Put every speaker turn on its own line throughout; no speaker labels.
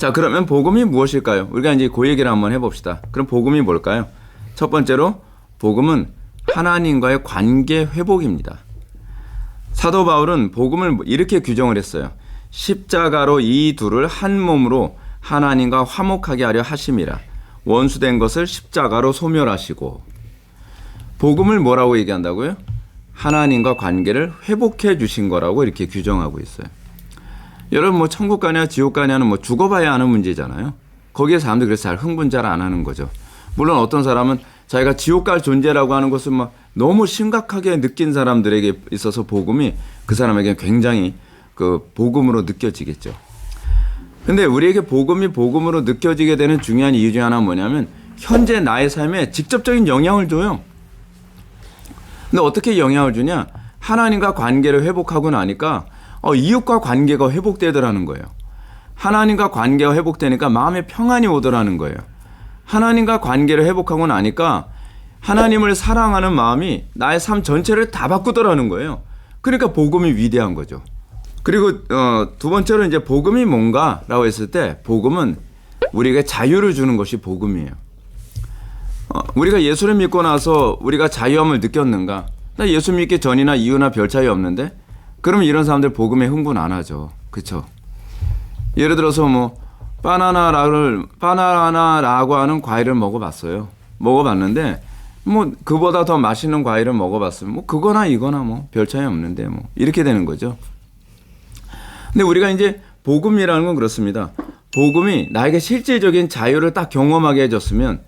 자, 그러면 복음이 무엇일까요? 우리가 이제 그 얘기를 한번 해봅시다. 그럼 복음이 뭘까요? 첫 번째로 복음은 하나님과의 관계 회복입니다. 사도 바울은 복음을 이렇게 규정을 했어요. 십자가로 이 둘을 한 몸으로 하나님과 화목하게 하려 하심이라. 원수된 것을 십자가로 소멸하시고. 복음을 뭐라고 얘기한다고요? 하나님과 관계를 회복해 주신 거라고 이렇게 규정하고 있어요. 여러분 뭐 천국 가냐 지옥 가냐는 뭐 죽어봐야 아는 문제잖아요. 거기에 사람들이 그래서 잘 흥분 잘 안 하는 거죠. 물론 어떤 사람은 자기가 지옥 갈 존재라고 하는 것을 막 너무 심각하게 느낀 사람들에게 있어서 복음이 그 사람에게 굉장히 그 복음으로 느껴지겠죠. 근데 우리에게 복음이 복음으로 느껴지게 되는 중요한 이유 중 하나는 뭐냐면 현재 나의 삶에 직접적인 영향을 줘요. 근데 어떻게 영향을 주냐? 하나님과 관계를 회복하고 나니까 어, 이웃과 관계가 회복되더라는 거예요. 하나님과 관계가 회복되니까 마음에 평안이 오더라는 거예요. 하나님과 관계를 회복하고 나니까 하나님을 사랑하는 마음이 나의 삶 전체를 다 바꾸더라는 거예요. 그러니까 복음이 위대한 거죠. 그리고 어, 두 번째로 이제 복음이 뭔가라고 했을 때 복음은 우리에게 자유를 주는 것이 복음이에요. 어, 우리가 예수를 믿고 나서 우리가 자유함을 느꼈는가? 나 예수 믿기 전이나 이후나 별 차이 없는데? 그러면 이런 사람들 복음에 흥분 안 하죠. 그렇죠? 예를 들어서 뭐 바나나를 바나나라고 하는 과일을 먹어봤어요. 먹어봤는데 뭐 그보다 더 맛있는 과일을 먹어봤으면 뭐 그거나 이거나 뭐 별 차이 없는데 뭐 이렇게 되는 거죠. 근데 우리가 이제 복음이라는 건 그렇습니다. 복음이 나에게 실질적인 자유를 딱 경험하게 해줬으면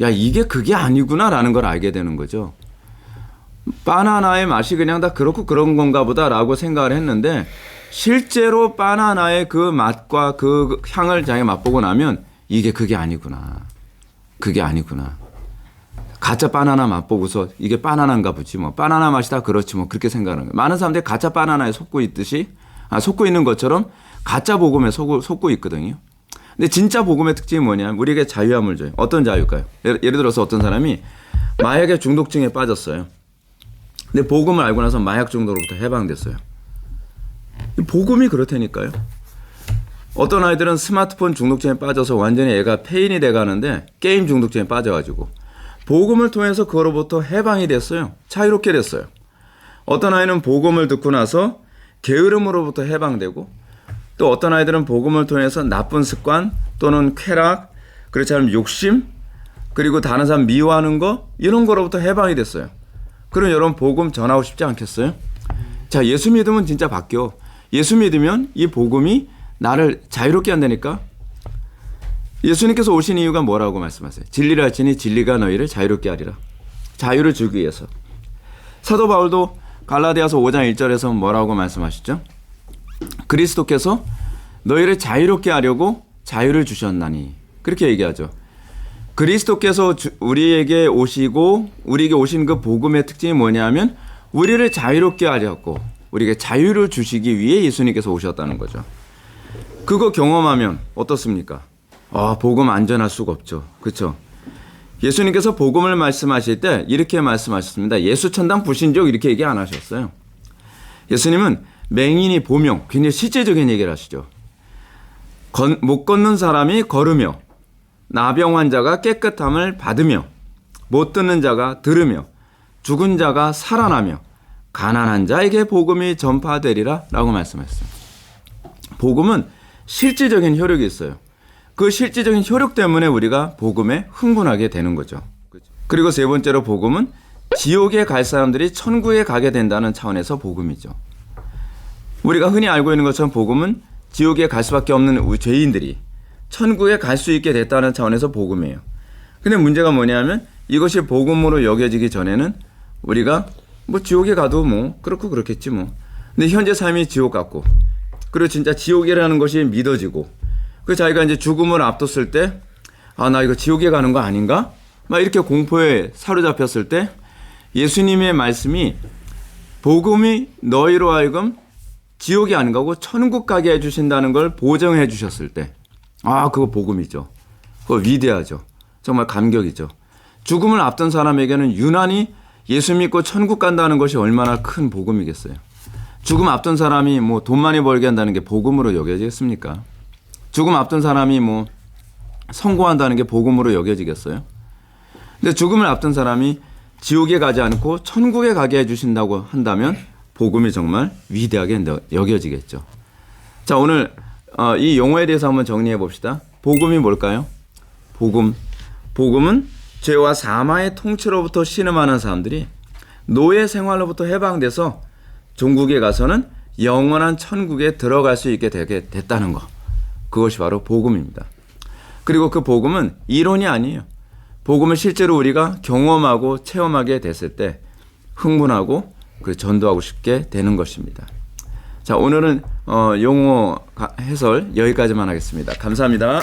야 이게 그게 아니구나라는 걸 알게 되는 거죠. 바나나의 맛이 그냥 다 그렇고 그런 건가 보다라고 생각을 했는데 실제로 바나나의 그 맛과 그 향을 자기가 맛보고 나면 이게 그게 아니구나. 그게 아니구나. 가짜 바나나 맛보고서 이게 바나나인가 보지 뭐 바나나 맛이 다 그렇지 뭐 그렇게 생각하는 거예요. 많은 사람들이 가짜 바나나에 속고 있듯이 아, 속고 있는 것처럼 가짜 복음에 속고, 속고 있거든요. 근데 진짜 복음의 특징이 뭐냐면 우리에게 자유함을 줘요. 어떤 자유일까요? 예를, 예를 들어서 어떤 사람이 마약의 중독증에 빠졌어요. 근데 복음을 알고 나서 마약 중독으로부터 해방됐어요. 복음이 그렇다니까요. 어떤 아이들은 스마트폰 중독증에 빠져서 완전히 애가 폐인이 돼 가는데 게임 중독증에 빠져가지고 복음을 통해서 그로부터 해방이 됐어요. 자유롭게 됐어요. 어떤 아이는 복음을 듣고 나서 게으름으로부터 해방되고 또 어떤 아이들은 복음을 통해서 나쁜 습관 또는 쾌락 그렇지 않으면 욕심 그리고 다른 사람 미워하는 거 이런 거로부터 해방이 됐어요. 그럼 여러분 복음 전하고 싶지 않겠어요? 자 예수 믿으면 진짜 바뀌어. 예수 믿으면 이 복음이 나를 자유롭게 한다니까. 예수님께서 오신 이유가 뭐라고 말씀하세요? 진리를 하시니 진리가 너희를 자유롭게 하리라. 자유를 주기 위해서. 사도 바울도 갈라디아서 5장 1절에서 뭐라고 말씀하시죠? 그리스도께서 너희를 자유롭게 하려고 자유를 주셨나니. 그렇게 얘기하죠. 그리스도께서 주, 우리에게 오시고 우리에게 오신 그 복음의 특징이 뭐냐면 우리를 자유롭게 하려고 우리에게 자유를 주시기 위해 예수님께서 오셨다는 거죠. 그거 경험하면 어떻습니까? 아, 복음 안전할 수가 없죠. 그렇죠? 예수님께서 복음을 말씀하실 때 이렇게 말씀하셨습니다. 예수 천당 불신족 이렇게 얘기 안 하셨어요. 예수님은 맹인이 보명, 굉장히 실제적인 얘기를 하시죠. 건, 못 걷는 사람이 걸으며 나병 환자가 깨끗함을 받으며 못 듣는 자가 들으며 죽은 자가 살아나며 가난한 자에게 복음이 전파되리라 라고 말씀하셨어요. 복음은 실질적인 효력이 있어요. 그 실질적인 효력 때문에 우리가 복음에 흥분하게 되는 거죠. 그리고 세 번째로 복음은 지옥에 갈 사람들이 천국에 가게 된다는 차원에서 복음이죠. 우리가 흔히 알고 있는 것처럼 복음은 지옥에 갈 수밖에 없는 죄인들이 천국에 갈 수 있게 됐다는 차원에서 복음이에요. 근데 문제가 뭐냐면 이것이 복음으로 여겨지기 전에는 우리가 뭐 지옥에 가도 뭐 그렇고 그렇겠지 뭐. 근데 현재 삶이 지옥 같고 그리고 진짜 지옥이라는 것이 믿어지고 그 자기가 이제 죽음을 앞뒀을 때 아 나 이거 지옥에 가는 거 아닌가? 막 이렇게 공포에 사로잡혔을 때 예수님의 말씀이 복음이 너희로 하여금 지옥이 안 가고 천국 가게 해주신다는 걸 보정해 주셨을 때 아, 그거 복음이죠. 그거 위대하죠. 정말 감격이죠. 죽음을 앞둔 사람에게는 유난히 예수 믿고 천국 간다는 것이 얼마나 큰 복음이겠어요. 죽음 앞둔 사람이 뭐 돈 많이 벌게 한다는 게 복음으로 여겨지겠습니까? 죽음 앞둔 사람이 뭐 성공한다는 게 복음으로 여겨지겠어요? 근데 죽음을 앞둔 사람이 지옥에 가지 않고 천국에 가게 해주신다고 한다면 복음이 정말 위대하게 너- 여겨지겠죠. 자 오늘 어, 이 용어에 대해서 한번 정리해 봅시다. 복음이 뭘까요? 복음. 복음은 죄와 사마의 통치로부터 신음하는 사람들이 노예 생활로부터 해방돼서 종국에 가서는 영원한 천국에 들어갈 수 있게 되게 됐다는 거. 그것이 바로 복음입니다. 그리고 그 복음은 이론이 아니에요. 복음을 실제로 우리가 경험하고 체험하게 됐을 때 흥분하고 그 전도하고 싶게 되는 것입니다. 자, 오늘은 어, 용어 가- 해설 여기까지만 하겠습니다. 감사합니다.